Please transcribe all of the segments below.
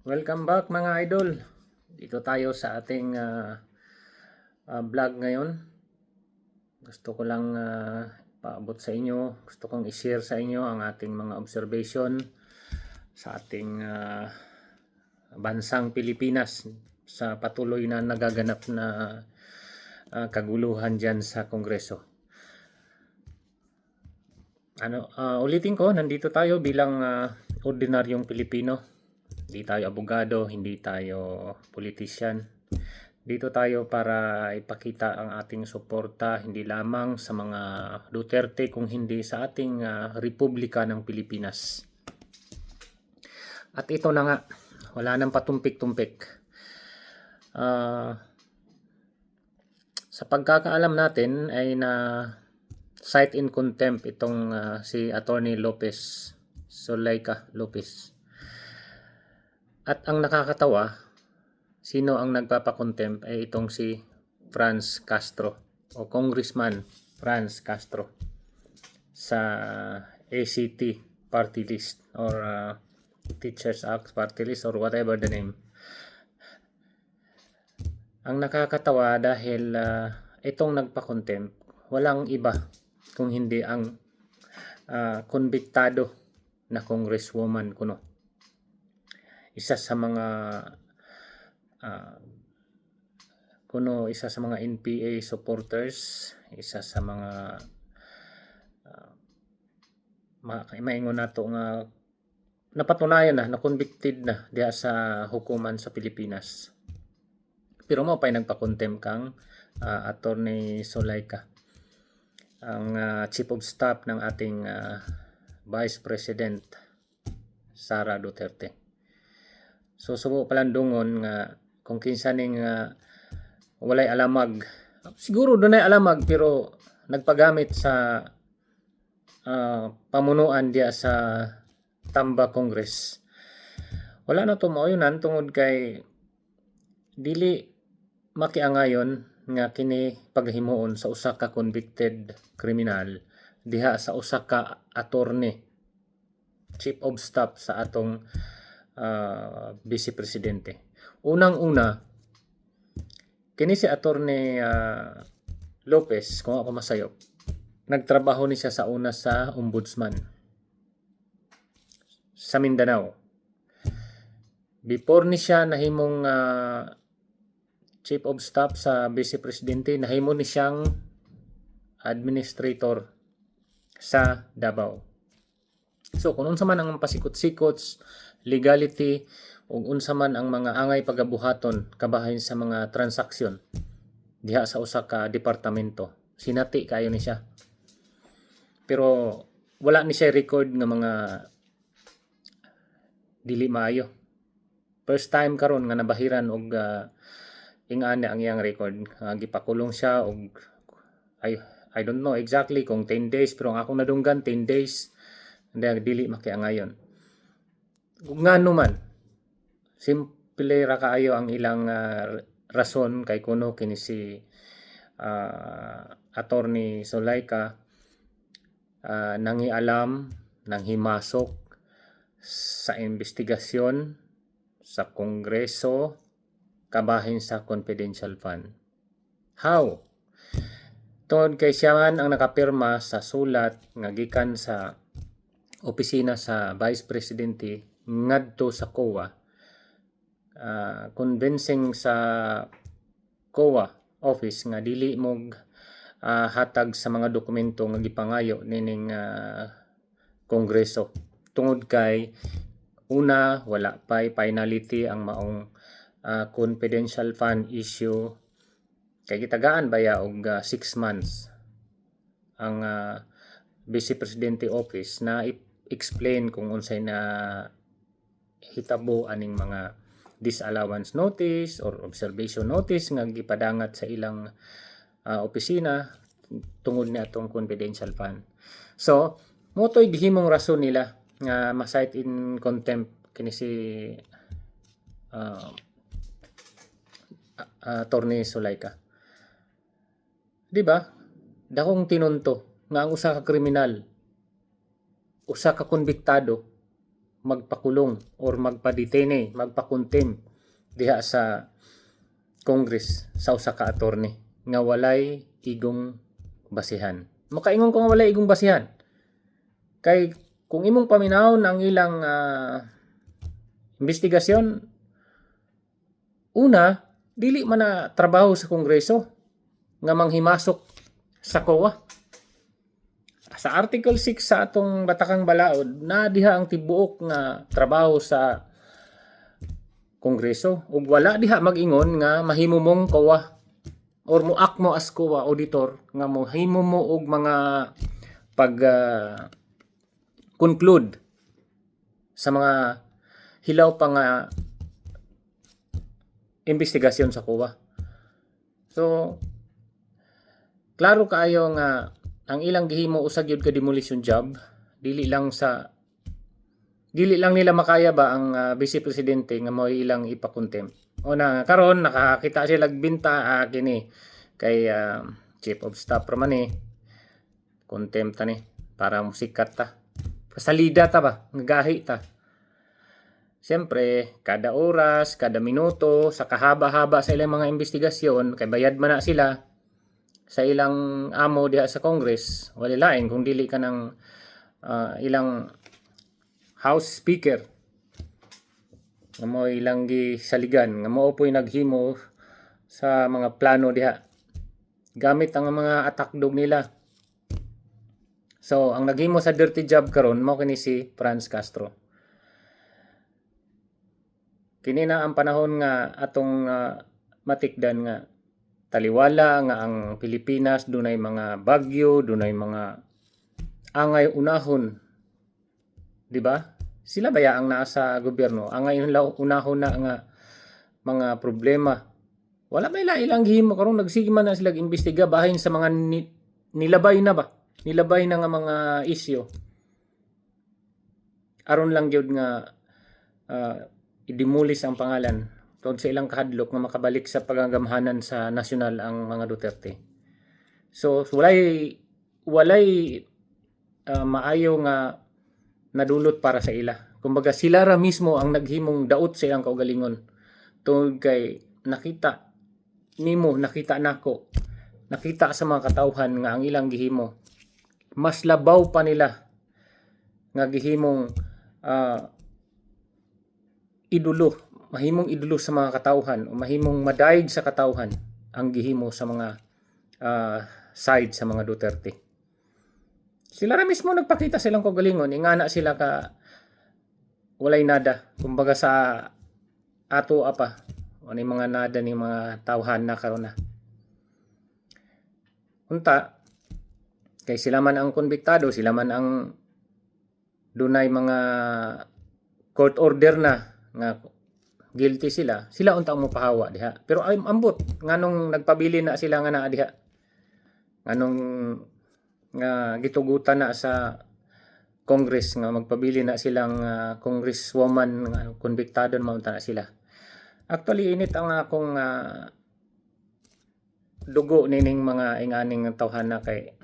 Welcome back mga idol. Dito tayo sa ating ah, ah, vlog ngayon. Gusto ko lang ah, paabot sa inyo, gusto kong i-share sa inyo ang ating mga observation sa ating ah, bansang Pilipinas sa patuloy na nagaganap na ah, kaguluhan dyan sa Kongreso. Ano, ah, ulitin ko, nandito tayo bilang ah, ordinaryong Pilipino hindi tayo abogado, hindi tayo politician. Dito tayo para ipakita ang ating suporta hindi lamang sa mga Duterte kung hindi sa ating ah, Republika ng Pilipinas. At ito na nga, wala nang patumpik-tumpik. Ah, sa pagkakaalam natin ay na cite in contempt itong ah, si Attorney Lopez, Solayka Lopez. At ang nakakatawa, sino ang nagpapakontempt ay itong si Franz Castro o Congressman Franz Castro sa ACT party list or uh, Teachers Act party list or whatever the name. Ang nakakatawa dahil uh, itong nagpakontempt, walang iba kung hindi ang uh, konbiktado na congresswoman kuno isa sa mga ah, kuno isa sa mga NPA supporters, isa sa mga uh, ma maingon nato nga napatunayan na na convicted na diha sa hukuman sa Pilipinas. Pero mo pay nagpa-contempt kang uh, attorney Solayka ang ah, chief of staff ng ating ah, Vice President Sara Duterte. So subo palandungon nga kung kinsa ning nga walay alamag. Siguro dunay alamag pero nagpagamit sa ah, pamunuan diya sa Tamba Congress. Wala na to maoyonan tungod kay dili makiangayon nga kini paghimuon sa usa ka convicted criminal diha sa usa ka attorney chief of staff sa atong uh, vice presidente. Unang-una, kini si attorney uh, Lopez, kung ako masayop, nagtrabaho ni siya sa una sa ombudsman sa Mindanao. Before ni siya nahimong uh, chief of staff sa vice presidente, nahimo ni siyang administrator sa Davao. So kung unsa man ang pasikot-sikots legality ug unsa man ang mga angay pagabuhaton kabahin sa mga transaksyon diha sa usa ka departamento. Sinati kayo ni siya. Pero wala ni siya record nga mga dili maayo. First time karon nga nabahiran og uh, ingani ang iyang record. Uh, gipakulong siya og I I don't know exactly kung 10 days pero ang akong nadunggan 10 days hindi dili makiangayon nga man simple ra kaayo ang ilang uh, rason kay kuno kini si uh, attorney Solayka uh, nangialam nang himasok sa investigasyon sa kongreso kabahin sa confidential fund. How? Tungod kay siya man ang nakapirma sa sulat nga gikan sa opisina sa Vice Presidente ngadto sa COA uh, convincing sa COA office nga dili mog uh, hatag sa mga dokumento nga gipangayo nining uh, kongreso. Tungod kay una wala pay finality ang maong uh, confidential fund issue. Kay gitagaan baya og 6 uh, months ang uh, Vice Presidente Office na explain kung unsay na hitabo aning mga disallowance notice or observation notice nga gipadangat sa ilang uh, opisina tungod ni atong confidential fund. So, motoy gihimong rason nila nga ma-cite in contempt kini si uh, uh, Attorney Sulaika. Di ba? Dakong tinunto nga ang usa ka kriminal, usa ka konbiktado magpakulong or magpadetene, magpakuntim diha sa Congress sa usa ka attorney nga walay igong basihan. Makaingon ko nga walay igong basihan. Kay kung imong paminahon ang ilang ah, investigasyon, una, dili man na trabaho sa Kongreso nga manghimasok sa COA. Sa Article 6 sa atong Batakang Balaod, na diha ang tibuok nga trabaho sa Kongreso ug wala diha mag-ingon nga mahimo mong COA or muak mo as COA auditor nga mohimo mo og mga pag ah, conclude sa mga hilaw pa nga investigasyon sa COA. So, klaro kaayo nga ang ilang gihimo usag yun ka demolition job dili lang sa dili lang nila makaya ba ang ah, vice presidente nga mo ilang ipakontem o na karon nakakita sila binta uh, kini kay ah, chief of staff ra man eh. Contempt ta ni para musikat ta. Pasalida ta ba? Ngagahi ta. Siyempre, kada oras, kada minuto, sa kahaba-haba sa ilang mga investigasyon, kay bayad man na sila, sa ilang amo diha sa Congress, wala lain kung dili ka ng ah, ilang House Speaker. Nga mo ilang gisaligan. Nga mo po'y naghimo sa mga plano diha. Gamit ang mga attack dog nila. So ang naghimo sa dirty job karon mo kini si Franz Castro. Kini na ang panahon nga atong ah, matikdan nga taliwala nga ang Pilipinas dunay mga bagyo, dunay mga angay unahon. 'Di ba? Sila baya ang nasa gobyerno? Angay unahon na nga mga problema. Wala ila ilang gihimo karon nagsige man na sila imbestiga bahin sa mga ni- nilabay na ba? Nilabay na nga mga isyo. Aron lang gyud nga ah, idimulis ang pangalan tungod sa ilang kahadlok nga makabalik sa pagagamhanan sa nasyonal ang mga Duterte. So walay walay ah, maayo nga nadulot para sa ila. Kumbaga sila ra mismo ang naghimong daot sa ilang kaugalingon tungod kay nakita nimo nakita nako nakita sa mga katawhan nga ang ilang gihimo mas labaw pa nila nga gihimong ah, idulo mahimong idulo sa mga katawhan o mahimong madaig sa katawhan ang gihimo sa mga ah, side sa mga Duterte. Sila ra mismo nagpakita silang kagalingon, ingana sila ka walay nada. Kumbaga sa ato apa, ano yung mga nada ni mga tawhan na karon na. Unta, kay sila man ang konbiktado, sila man ang dunay mga court order na nga guilty sila, sila unta mo pahawa diha. Pero ay ambot nganong nagpabili na sila nga naa diha. Nganong nga gitugutan na sa Congress nga magpabili na silang ah, congresswoman nga konbiktado na maunta na sila. Actually init ang akong ah, dugo nining mga inganing tawhan na kay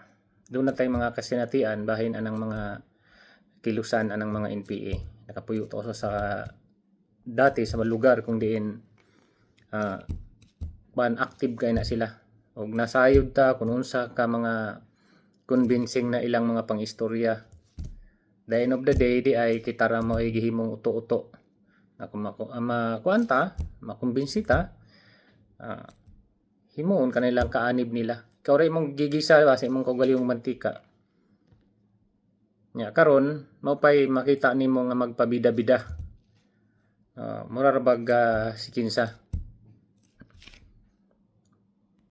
doon na tay mga kasinatian bahin anang mga kilusan anang mga NPA. Nakapuyo to sa dati sa lugar kung diin ah ban active kay na sila. Og nasayod ta kun unsa ka mga convincing na ilang mga pangistorya. The end of the day di ay kita ra mo ay gihimong uto-uto. Na kung maku- ah, makuanta makumbinsi ta ah, himuon kanilang kaanib nila. Ikaw ray mong gigisa ba sa imong kaugalingong mantika. Nya karon mao pay makita nimo nga magpabida-bida Uh, mura ra bag ah, si kinsa